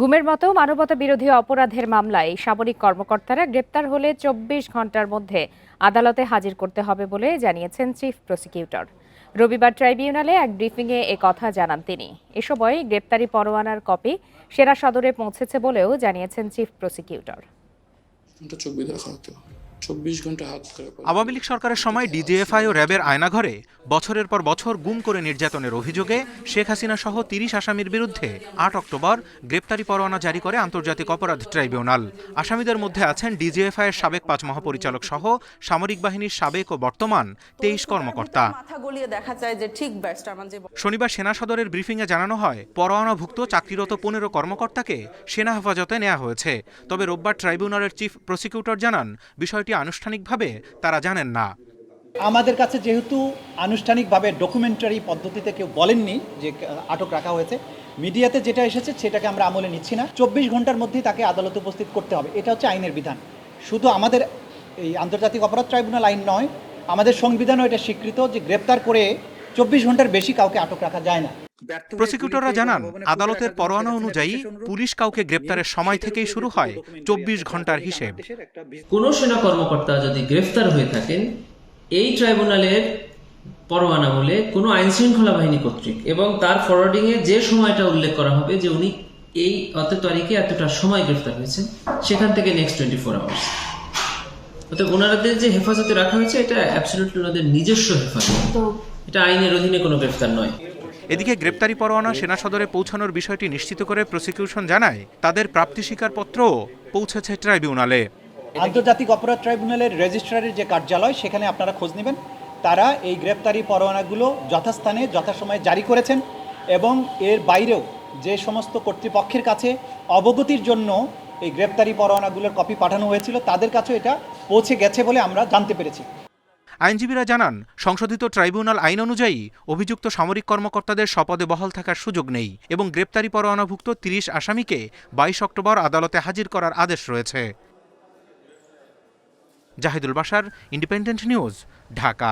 গুমের মতো মানবতা বিরোধী অপরাধের মামলায় সামরিক কর্মকর্তারা গ্রেপ্তার হলে চব্বিশ ঘণ্টার মধ্যে আদালতে হাজির করতে হবে বলে জানিয়েছেন চিফ প্রসিকিউটর। রবিবার ট্রাইব্যুনালে এক ব্রিফিংয়ে এ কথা জানান তিনি। এ সময় গ্রেপ্তারি পরোয়ানার কপি সেরা সদরে পৌঁছেছে বলেও জানিয়েছেন চিফ প্রসিকিউটর। চব্বিশ ঘণ্টা হাত আওয়ামী লীগ সরকারের সময় ডিজিএফআই ও র্যাবের আয়নাঘরে বছরের পর বছর গুম করে নির্যাতনের অভিযোগে শেখ হাসিনা সহ তিরিশ আসামির বিরুদ্ধে আট অক্টোবর গ্রেপ্তারি পরোয়ানা জারি করে আন্তর্জাতিক অপরাধ ট্রাইব্যুনাল। আসামিদের মধ্যে আছেন ডিজিএফআই এর সাবেক পাঁচ মহাপরিচালক সহ সামরিক বাহিনীর সাবেক ও বর্তমান তেইশ কর্মকর্তা। দেখা যায় যে ঠিক শনিবার সেনা সদরের ব্রিফিংয়ে জানানো হয় পরোয়ানাভুক্ত চাকরিরত পনেরো কর্মকর্তাকে সেনা হেফাজতে নেওয়া হয়েছে। তবে রোববার ট্রাইব্যুনালের চিফ প্রসিকিউটর জানান বিষয়টি আনুষ্ঠানিকভাবে তারা জানেন না। আমাদের কাছে যেহেতু আনুষ্ঠানিকভাবে ডকুমেন্টারি পদ্ধতিতে কেউ বলেননি যে আটক রাখা হয়েছে, মিডিয়াতে যেটা এসেছে সেটাকে আমরা আমলে নিচ্ছি না। চব্বিশ ঘণ্টার মধ্যেই তাকে আদালতে উপস্থিত করতে হবে। এটা হচ্ছে আইনের বিধান। শুধু আমাদের এই আন্তর্জাতিক অপরাধ ট্রাইব্যুনাল আইন নয়, আমাদের সংবিধানও এটা স্বীকৃত যে, গ্রেপ্তার করে চব্বিশ ঘণ্টার বেশি কাউকে আটক রাখা যায় না। প্রসিকিউটররা জানান আদালতের পরোয়ানা অনুযায়ী পুলিশ কাউকে গ্রেপ্তারের সময় থেকেই শুরু হয় চব্বিশ ঘণ্টার হিসেব। কোনো সেনা কর্মকর্তা যদি গ্রেফতার হয়ে থাকেন এই ট্রাইব্যুনালের পরোয়ানা বলে কোনো আইন শৃঙ্খলা বাহিনী কর্তৃক এবং তার ফরওয়ার্ডিং এ যে সময়টা উল্লেখ করা হবে যে উনি এই অত তারিখে এতটা সময় গ্রেফতার হয়েছেন সেখান থেকে নেক্সট টোয়েন্টি ফোর আওয়ার্স অর্থাৎ ওনাদের যে হেফাজতে রাখা হয়েছে এটা অ্যাবসলিউটলি ওনাদের নিজস্ব হেফাজত। এটা আইনের অধীনে কোনো গ্রেফতার নয়। এদিকে গ্রেপ্তারি পরোয়ানা সেনা সদরে পৌঁছানোর বিষয়টি নিশ্চিত করে প্রসিকিউশন জানায়, তাদের প্রাপ্তি স্বীকারপত্রও পৌঁছেছে ট্রাইব্যুনালে। আন্তর্জাতিক অপরাধ ট্রাইব্যুনালের রেজিস্ট্রারের যে কার্যালয়, সেখানে আপনারা খোঁজ নেবেন। তারা এই গ্রেপ্তারি পরোয়ানাগুলো যথাস্থানে, যথাসময়ে জারি করেছেন এবং এর বাইরেও যে সমস্ত কর্তৃপক্ষের কাছে অবগতির জন্য এই গ্রেপ্তারি পরোয়ানাগুলোর কপি পাঠানো হয়েছিল, তাদের কাছে এটা পৌঁছে গেছে বলে আমরা জানতে পেরেছি। আইনজীবীরা জানান, সংশোধিত ট্রাইব্যুনাল আইন অনুযায়ী অভিযুক্ত সামরিক কর্মকর্তাদের শপদে বহাল থাকার সুযোগ নেই এবং গ্রেপ্তারি পরোয়ানাভুক্ত তিরিশ আসামিকে বাইশ অক্টোবর আদালতে হাজির করার আদেশ রয়েছে। জাহিদুল বাসার ইন্ডিপেন্ডেন্ট নিউজ, ঢাকা।